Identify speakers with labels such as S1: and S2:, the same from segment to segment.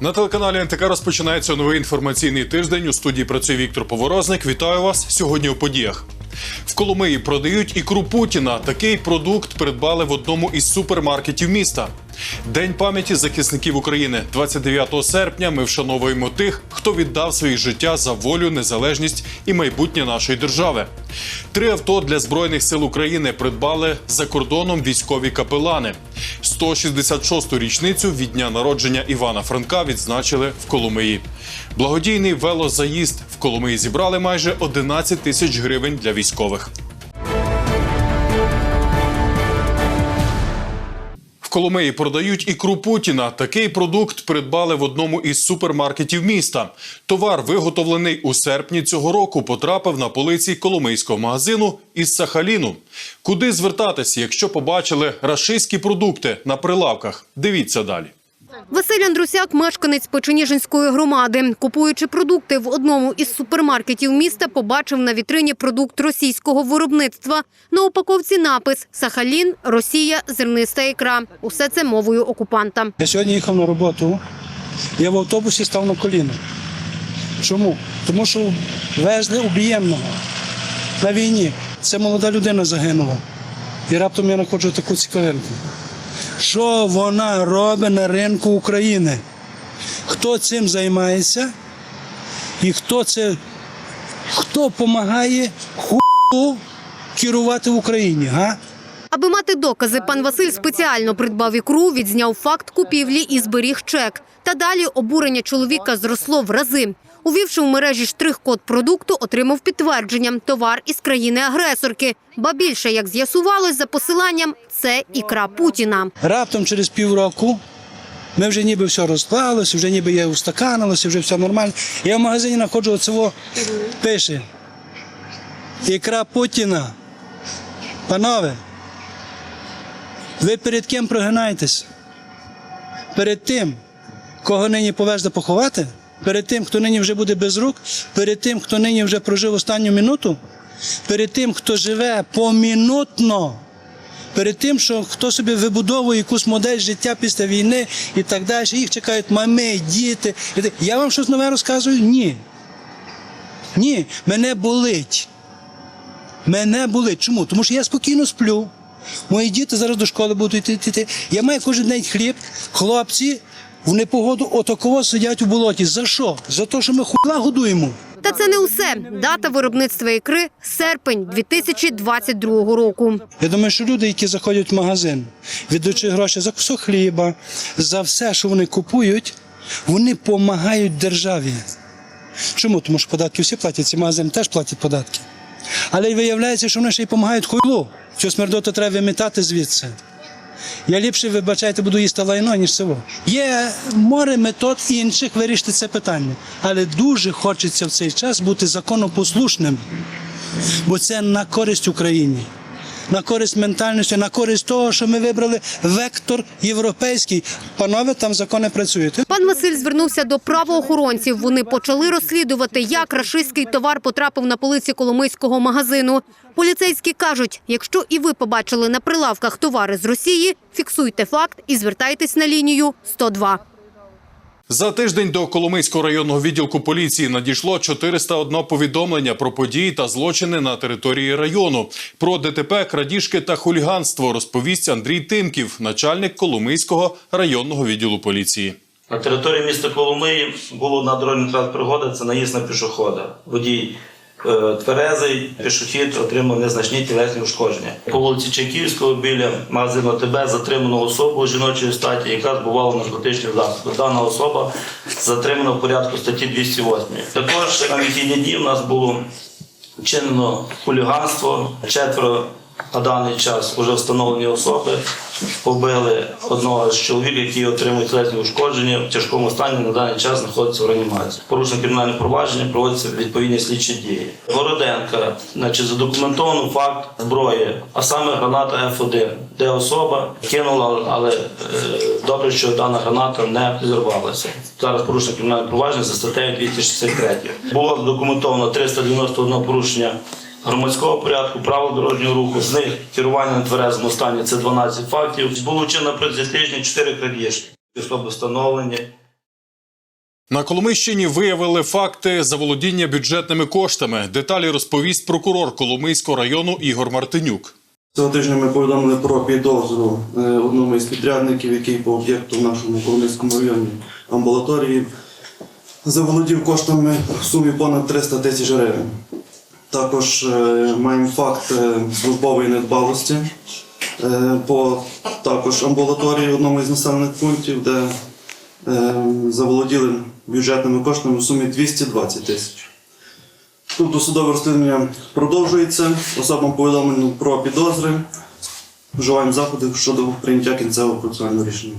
S1: На телеканалі НТК розпочинається новий інформаційний тиждень. У студії працює Віктор Поворозник. Вітаю вас сьогодні у подіях. В Коломиї продають ікру Путіна. Такий продукт придбали в одному із супермаркетів міста. День пам'яті захисників України. 29 серпня ми вшановуємо тих, хто віддав своє життя за волю, незалежність і майбутнє нашої держави. Три авто для збройних сил України придбали за кордоном військові капелани. 166-ту річницю від дня народження Івана Франка відзначили в Коломиї. Благодійний велозаїзд в Коломиї зібрали майже 11 тисяч гривень для військових. Коломиї продають ікру Путіна. Такий продукт придбали в одному із супермаркетів міста. Товар, виготовлений у серпні цього року, потрапив на полиці коломийського магазину із Сахаліну. Куди звертатися, якщо побачили рашистські продукти на прилавках? Дивіться далі.
S2: Василь Андрусяк – мешканець Печеніжинської громади. Купуючи продукти в одному із супермаркетів міста, побачив на вітрині продукт російського виробництва. На упаковці напис «Сахалін, Росія, зерниста ікра». Усе це мовою окупанта.
S3: Я сьогодні їхав на роботу, я в автобусі став на коліна. Чому? Тому що везли об'ємного на війні. Це молода людина загинула. І раптом я знаходжу таку цікавинку. Що вона робить на ринку України? Хто цим займається? І хто це, хто допомагає ху керувати в Україні? Га?
S2: Аби мати докази, пан Василь спеціально придбав ікру, відзняв факт купівлі і зберіг чек. Та далі обурення чоловіка зросло в рази. Увівши в мережі штрих-код продукту, отримав підтвердження – товар із країни-агресорки. Ба більше, як з'ясувалось за посиланням, це ікра Путіна.
S3: Раптом через півроку ми вже ніби все розклалося, вже ніби я устаканилося, вже все нормально. Я в магазині знаходжу оцього, пише. Ікра Путіна. Панове, ви перед ким прогинаєтесь? Перед тим, кого нині повезли поховати? Перед тим, хто нині вже буде без рук, перед тим, хто нині вже прожив останню минуту, перед тим, хто живе помінутно перед тим, що хто собі вибудовує якусь модель життя після війни і так далі, їх чекають мами, діти. Я вам щось нове розказую? Ні. Ні, мене болить. Мене болить. Чому? Тому що я спокійно сплю. Мої діти зараз до школи будуть йти. Я маю кожен день хліб. Хлопці в непогоду отаково сидять у болоті. За що? За те, що ми хуйла годуємо.
S2: Та це не усе. Дата виробництва ікри – серпень 2022 року.
S3: Я думаю, що люди, які заходять в магазин, віддаючи гроші за кусок хліба, за все, що вони купують, вони допомагають державі. Чому? Тому що податки всі платять, ці магазини теж платять податки. Але й виявляється, що вони ще й допомагають хуйлу. Цю смердоту треба вимітати звідси. Я ліпше, вибачайте, буду їсти лайно, ніж село. Є море метод інших вирішити це питання. Але дуже хочеться в цей час бути законопослушним, бо це на користь Україні, на користь ментальності, на користь того, що ми вибрали вектор європейський. Панове, там закони працюють.
S2: Пан Василь звернувся до правоохоронців. Вони почали розслідувати, як рашистський товар потрапив на полиці коломийського магазину. Поліцейські кажуть, якщо і ви побачили на прилавках товари з Росії, фіксуйте факт і звертайтесь на лінію 102.
S1: За тиждень до Коломийського районного відділку поліції надійшло 401 повідомлення про події та злочини на території району. Про ДТП, крадіжки та хуліганство розповість Андрій Тимків, начальник Коломийського районного відділу поліції.
S4: На території міста Коломиї було на дорожній транспорт пригода, це наїзд на пішохода. Водій тверезий, пішохід отримав незначні тілесні ушкодження. По вулиці Чайківського біля магазину ТБ затримано особу жіночої статі, яка збувала наркотичні засоби. Дана особа затримана в порядку статті 208. Також на вихідні дні в нас було вчинено хуліганство. Четверо на даний час вже встановлені особи побили одного з чоловіків, які отримують тілесні ушкодження в тяжкому стані на даний час знаходиться в реанімації. Порушення кримінальне провадження проводяться відповідні слідчі дії. Городенка, значить, задокументовано факт зброї, а саме граната F1, де особа кинула, але е, добре, що дана граната не підірвалася. Зараз порушення кримінальне провадження за статтею 263. Було задокументовано 391 порушення громадського порядку, правил дорожнього руху. З них керування на тверезому стані це 12 фактів. Було вчинено протягом тижня 4 крадіжки. Особи встановлені.
S1: На Коломийщині виявили факти заволодіння бюджетними коштами. Деталі розповість прокурор Коломийського району Ігор Мартинюк.
S5: Цього тижня ми повідомили про підозру е, одному із підрядників, який по об'єкту в нашому Коломийському районі амбулаторії заволодів коштами в сумі понад 300 тисяч гривень. Також е, маємо факт е, службової недбалості е, по також амбулаторії в одному із населених пунктів, де е, заволоділи бюджетними коштами в сумі 220 тисяч. Тут досудове розслідування продовжується. Особам повідомлено про підозри. Вживаємо заходи щодо прийняття кінцевого процесуального рішення.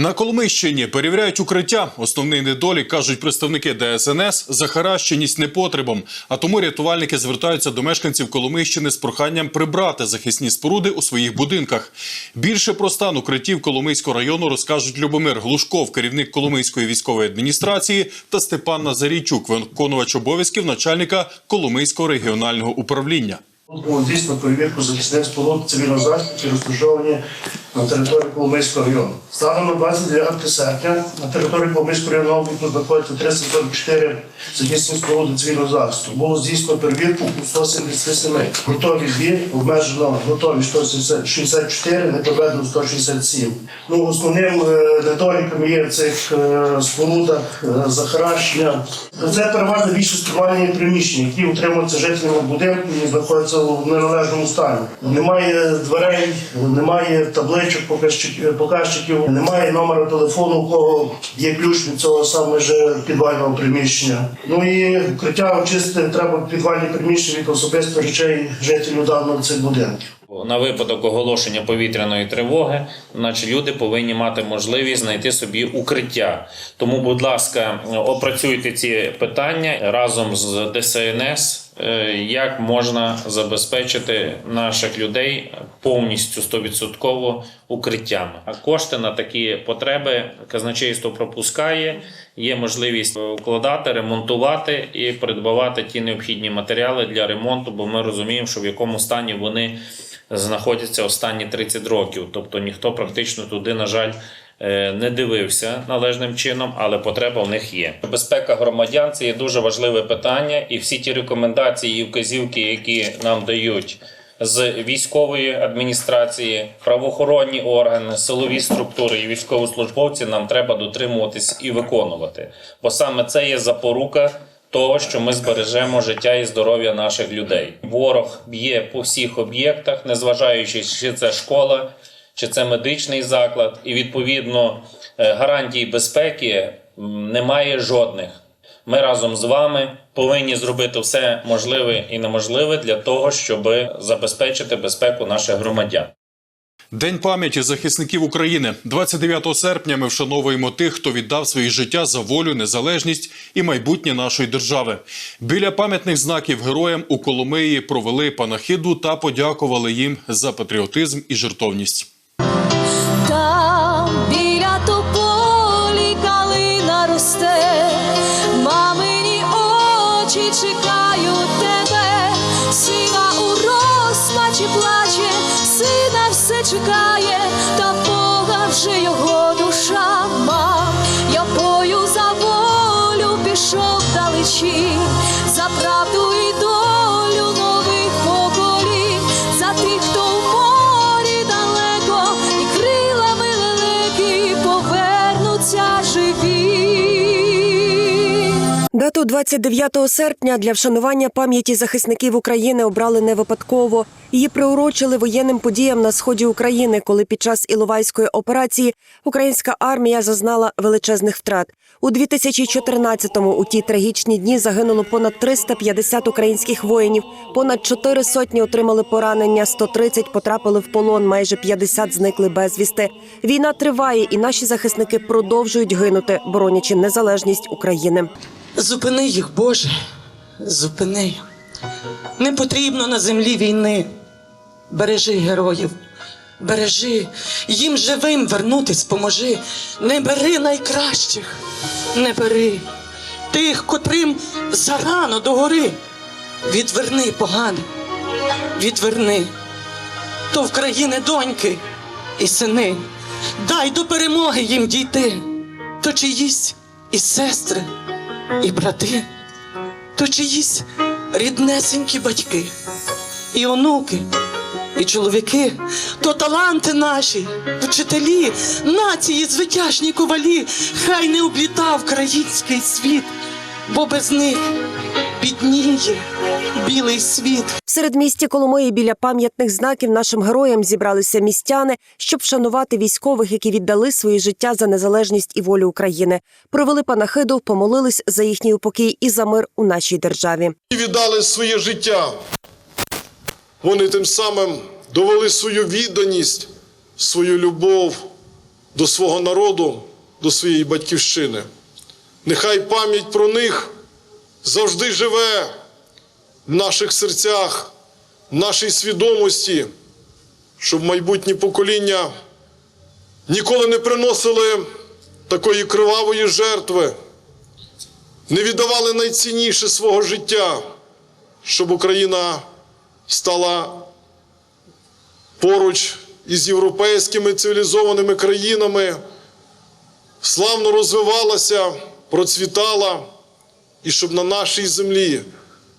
S1: На Коломийщині перевіряють укриття. Основний недолік, кажуть представники ДСНС, захаращеність непотребом. А тому рятувальники звертаються до мешканців Коломийщини з проханням прибрати захисні споруди у своїх будинках. Більше про стан укриттів Коломийського району розкажуть Любомир Глушков, керівник Коломийської військової адміністрації, та Степан Назарійчук, виконувач обов'язків начальника Коломийського регіонального управління.
S6: Здійснено перевірку захисних споруд цивільного захисту, розташовані на території Коломийського району. Станом на 29 серпня на території Коломийського району обліку знаходиться 344 захисні споруди цивільного захисту. Було здійснено перевірку у 177. Готові дві, обмежено готові 164, не проведено 167. Ну, основним недоліком є в цих е, спорудах е, захаращення. Це переважно більшість спальні приміщення, які утримуються жителями будинку і знаходяться в неналежному стані. Немає дверей, немає табличок, показчик- показчиків, немає номера телефону, у кого є ключ від цього саме ж підвального приміщення. Ну і укриття очистити треба підвальні приміщення від особистих речей жителів даного цих будинків.
S7: На випадок оголошення повітряної тривоги, наче люди повинні мати можливість знайти собі укриття. Тому, будь ласка, опрацюйте ці питання разом з ДСНС, е, як можна забезпечити наших людей повністю 100% укриттями. А кошти на такі потреби казначейство пропускає. Є можливість укладати, ремонтувати і придбавати ті необхідні матеріали для ремонту, бо ми розуміємо, що в якому стані вони знаходяться останні 30 років. Тобто ніхто практично туди, на жаль, е, не дивився належним чином, але потреба в них є. Безпека громадян це є дуже важливе питання, і всі ті рекомендації і вказівки, які нам дають. З військової адміністрації, правоохоронні органи, силові структури і військовослужбовці нам треба дотримуватись і виконувати. Бо саме це є запорука того, що ми збережемо життя і здоров'я наших людей. Ворог б'є по всіх об'єктах, незважаючи, чи це школа, чи це медичний заклад, і відповідно е, гарантій безпеки немає жодних. Ми разом з вами повинні зробити все можливе і неможливе для того, щоб забезпечити безпеку наших громадян.
S1: День пам'яті захисників України. 29 серпня ми вшановуємо тих, хто віддав своє життя за волю, незалежність і майбутнє нашої держави. Біля пам'ятних знаків героям у Коломиї провели панахиду та подякували їм за патріотизм і жертовність.
S8: Очі чекають тебе, сина у розпачі плаче, сина все чекає, та Бога вже його
S9: Дату 29 серпня для вшанування пам'яті захисників України обрали не випадково. Її приурочили воєнним подіям на сході України, коли під час Іловайської операції українська армія зазнала величезних втрат. У 2014-му у ті трагічні дні загинуло понад 350 українських воїнів, понад 4 сотні отримали поранення, 130 потрапили в полон, майже 50 зникли безвісти. Війна триває, і наші захисники продовжують гинути, боронячи незалежність України.
S10: Зупини їх, Боже, зупини. Не потрібно на землі війни. Бережи героїв, бережи, їм живим вернутись поможи. Не бери найкращих, не бери тих, котрим зарано до гори. Відверни погане, відверни. То в країни доньки і сини. Дай до перемоги їм дійти. То чиїсь і сестри, і брати, то чиїсь ріднесенькі батьки, і онуки, і чоловіки, то таланти наші, вчителі, нації, звитяжні ковалі, хай не облітав український світ, бо без них бідніє білий світ.
S9: В середмісті Коломиї біля пам'ятних знаків нашим героям зібралися містяни, щоб вшанувати військових, які віддали своє життя за незалежність і волю України. Провели панахиду, помолились за їхній упокій і за мир у нашій державі.
S11: і віддали своє життя. Вони тим самим довели свою відданість, свою любов до свого народу, до своєї батьківщини. Нехай пам'ять про них завжди живе в наших серцях, в нашій свідомості, щоб майбутні покоління ніколи не приносили такої кривавої жертви, не віддавали найцінніше свого життя, щоб Україна стала поруч із європейськими цивілізованими країнами, славно розвивалася, процвітала, і щоб на нашій землі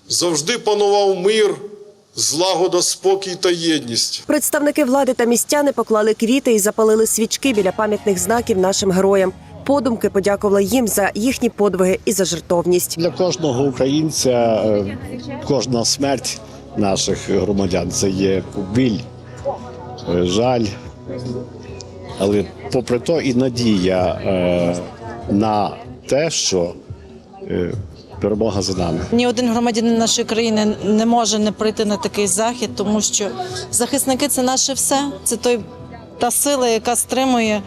S11: завжди панував мир, злагода, спокій та єдність.
S9: Представники влади та містяни поклали квіти і запалили свічки біля пам'ятних знаків нашим героям. Подумки подякували їм за їхні подвиги і за жертовність.
S12: Для кожного українця е, кожна смерть наших громадян це є біль, е, жаль. Але попри то і надія е, на те, що перемога за нами.
S13: Ні один громадянин нашої країни не може не прийти на такий захід, тому що захисники це наше все. Це той та сила, яка стримує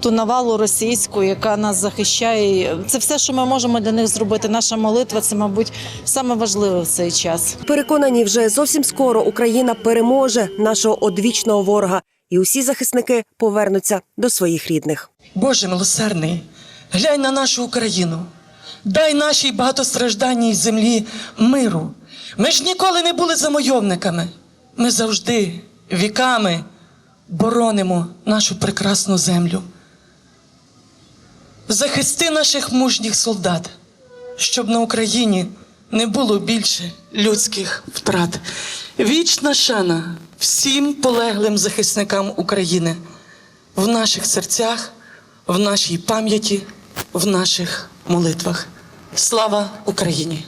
S13: ту навалу російську, яка нас захищає. Це все, що ми можемо для них зробити. Наша молитва це, мабуть, саме важливе в цей час.
S9: Переконані, вже зовсім скоро Україна переможе нашого одвічного ворога, і усі захисники повернуться до своїх рідних.
S10: Боже милосердний, глянь на нашу Україну, дай нашій багатостражданній землі миру. Ми ж ніколи не були замойовниками. Ми завжди віками боронимо нашу прекрасну землю. Захисти наших мужніх солдат, щоб на Україні не було більше людських втрат. Вічна шана всім полеглим захисникам України в наших серцях, в нашій пам'яті, в наших молитвах. Слава Україні!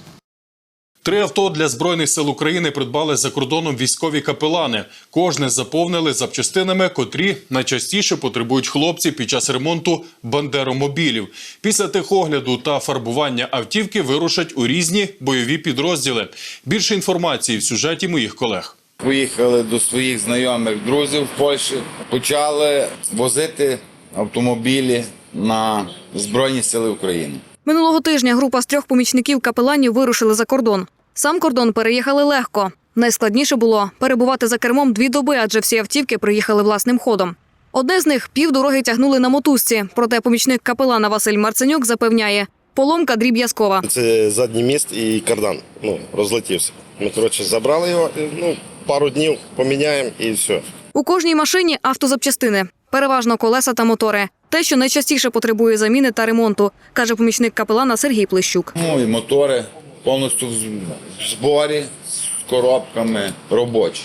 S1: Три авто для збройних сил України придбали за кордоном військові капелани. Кожне заповнили запчастинами, котрі найчастіше потребують хлопці під час ремонту бандеромобілів. Після техогляду та фарбування автівки вирушать у різні бойові підрозділи. Більше інформації в сюжеті моїх колег.
S14: Поїхали до своїх знайомих друзів в Польщі, почали возити автомобілі на Збройні Сили України.
S15: Минулого тижня група з трьох помічників капеланів вирушили за кордон. Сам кордон переїхали легко. Найскладніше було перебувати за кермом дві доби, адже всі автівки приїхали власним ходом. Одне з них півдороги тягнули на мотузці. Проте помічник капелана Василь Марценюк запевняє, поломка дріб'язкова.
S4: Це задній міст і кардан. Ну, розлетівся. Ми, коротше, забрали його, і, ну, пару днів поміняємо і все.
S15: У кожній машині автозапчастини, переважно колеса та мотори. Те, що найчастіше потребує заміни та ремонту, каже помічник капелана Сергій Плещук.
S14: Ну і мотори повністю в зборі з коробками робочі.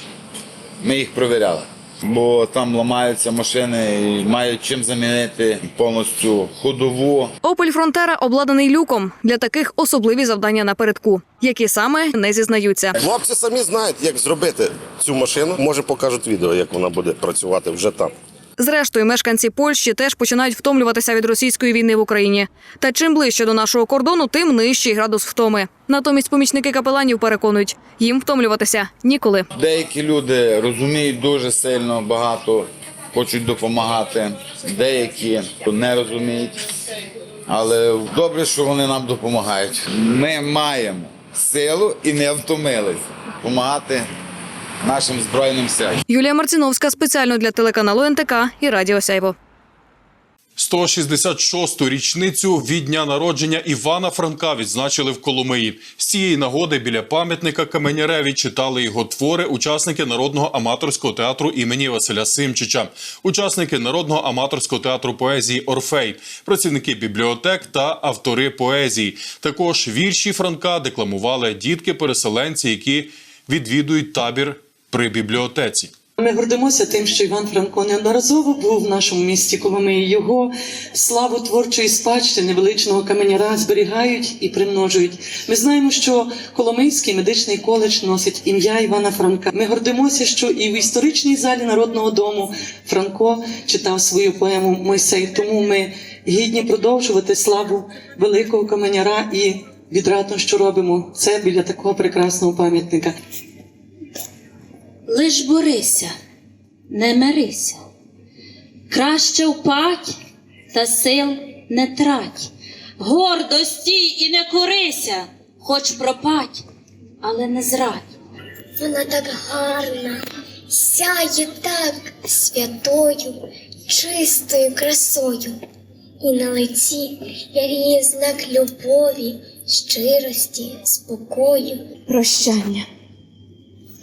S14: Ми їх перевіряли. Бо там ламаються машини і мають чим замінити повністю ходову.
S15: Опель Фронтера обладнаний люком. Для таких особливі завдання напередку, які саме не зізнаються.
S4: Хлопці самі знають, як зробити цю машину. Може, покажуть відео, як вона буде працювати вже там.
S15: Зрештою, мешканці Польщі теж починають втомлюватися від російської війни в Україні. Та чим ближче до нашого кордону, тим нижчий градус втоми. Натомість помічники капеланів переконують, їм втомлюватися ніколи.
S14: Деякі люди розуміють дуже сильно багато, хочуть допомагати. Деякі не розуміють. Але добре, що вони нам допомагають. Ми маємо силу і не втомились допомагати нашим збройним силам.
S15: Юлія Марціновська спеціально для телеканалу НТК і Радіо Сяйво.
S1: 166-ту річницю від дня народження Івана Франка відзначили в Коломиї. З цієї нагоди біля пам'ятника Каменяреві читали його твори учасники народного аматорського театру імені Василя Симчича, учасники народного аматорського театру поезії Орфей, працівники бібліотек та автори поезії. Також вірші Франка декламували дітки-переселенці, які відвідують табір при бібліотеці.
S10: Ми гордимося тим, що Іван Франко неодноразово був в нашому місті Коломиї. Його славу творчої спадщини величного каменяра зберігають і примножують. Ми знаємо, що Коломийський медичний коледж носить ім'я Івана Франка. Ми гордимося, що і в історичній залі Народного дому Франко читав свою поему Мойсей. Тому ми гідні продовжувати славу великого каменяра і відрадно, що робимо це біля такого прекрасного пам'ятника.
S8: Лиш борися, не мирися, краще впать та сил не трать, гордо стій і не корися, хоч пропать, але не зрадь.
S16: Вона так гарна, сяє так святою, чистою красою, і на лиці яріє знак любові, щирості, спокою.
S8: Прощання.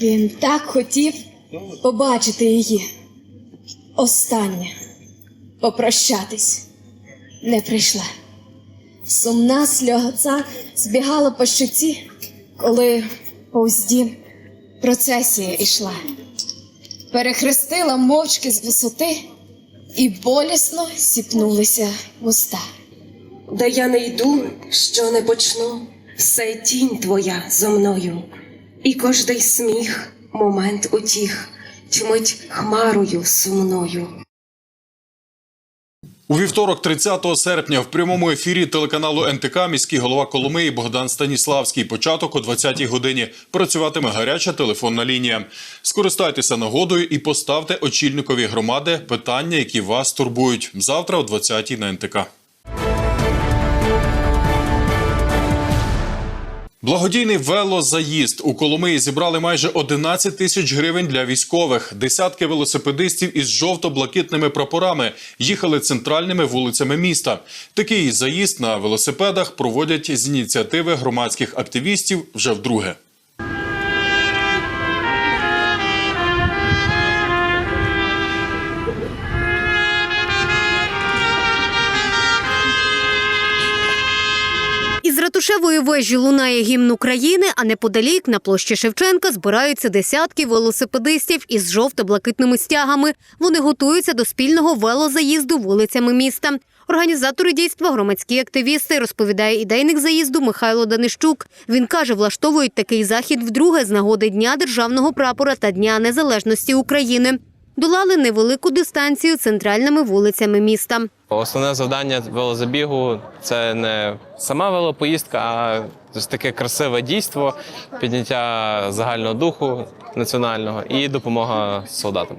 S8: Він так хотів побачити її. Останнє попрощатись не прийшла. Сумна сльоза збігала по щоці, коли повз дім процесія йшла. Перехрестила мовчки з висоти, і болісно сіпнулися вуста.
S9: Де я не йду, що не почну, все тінь твоя зо мною, і кожний сміх, момент утіх, тьмить хмарою сумною.
S1: У вівторок, 30 серпня, в прямому ефірі телеканалу НТК міський голова Коломиї Богдан Станіславський. Початок о 20-й годині. Працюватиме гаряча телефонна лінія. Скористайтеся нагодою і поставте очільникові громади питання, які вас турбують. Завтра о 20-й на НТК. Благодійний велозаїзд у Коломиї зібрали майже 11 тисяч гривень для військових. Десятки велосипедистів із жовто-блакитними прапорами їхали центральними вулицями міста. Такий заїзд на велосипедах проводять з ініціативи громадських активістів вже вдруге.
S2: Із вежі лунає гімн України, а неподалік на площі Шевченка збираються десятки велосипедистів із жовто-блакитними стягами. Вони готуються до спільного велозаїзду вулицями міста. Організатори дійства громадські активісти, розповідає ідейник заїзду Михайло Данищук. Він каже, влаштовують такий захід вдруге з нагоди Дня державного прапора та Дня Незалежності України. Долали невелику дистанцію центральними вулицями міста.
S17: Основне завдання велозабігу це не сама велопоїздка, а таке красиве дійство, підняття загального духу національного і допомога солдатам.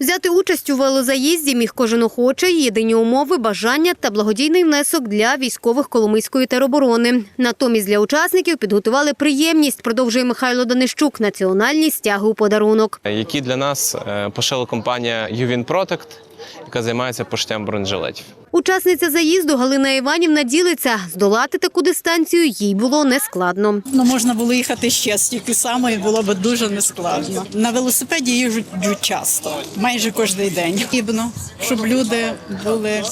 S2: Взяти участь у велозаїзді міг кожен охочий, єдині умови, бажання та благодійний внесок для військових Коломийської тероборони. Натомість для учасників підготували приємність, продовжує Михайло Данищук, національні стяги у подарунок.
S17: Які для нас е, пошила компанія Ювін Протект, яка займається поштям бронежилетів.
S2: Учасниця заїзду Галина Іванівна ділиться. Здолати таку дистанцію їй було нескладно.
S18: Ну, можна було їхати ще стільки само, і було б дуже нескладно. На велосипеді їжджу часто, майже кожен день. Потрібно, щоб люди були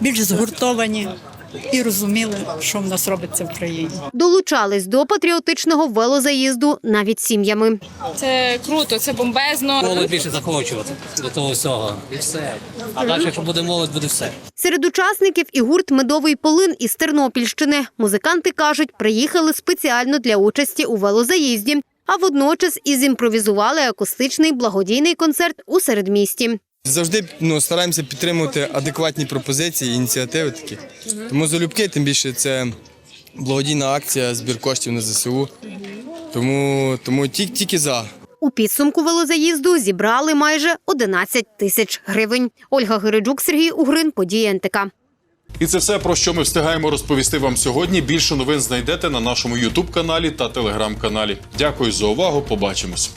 S18: більш згуртовані і розуміли, що в нас робиться в країні.
S2: Долучались до патріотичного велозаїзду навіть сім'ями.
S19: Це круто, це бомбезно.
S20: Молодь більше захочувати до того всього. І все. А далі, якщо буде молодь, буде все.
S2: Серед учасників і гурт Медовий полин із Тернопільщини. Музиканти кажуть, приїхали спеціально для участі у велозаїзді, а водночас і зімпровізували акустичний благодійний концерт у середмісті.
S21: Завжди ну, стараємося підтримувати адекватні пропозиції, ініціативи такі. Тому залюбки, тим більше це благодійна акція, збір коштів на ЗСУ. Тому, тому тільки, тільки за.
S2: У підсумку велозаїзду зібрали майже 11 тисяч гривень. Ольга Гириджук, Сергій Угрин, події НТК.
S1: І це все про що ми встигаємо розповісти вам сьогодні. Більше новин знайдете на нашому Ютуб каналі та телеграм-каналі. Дякую за увагу. Побачимось.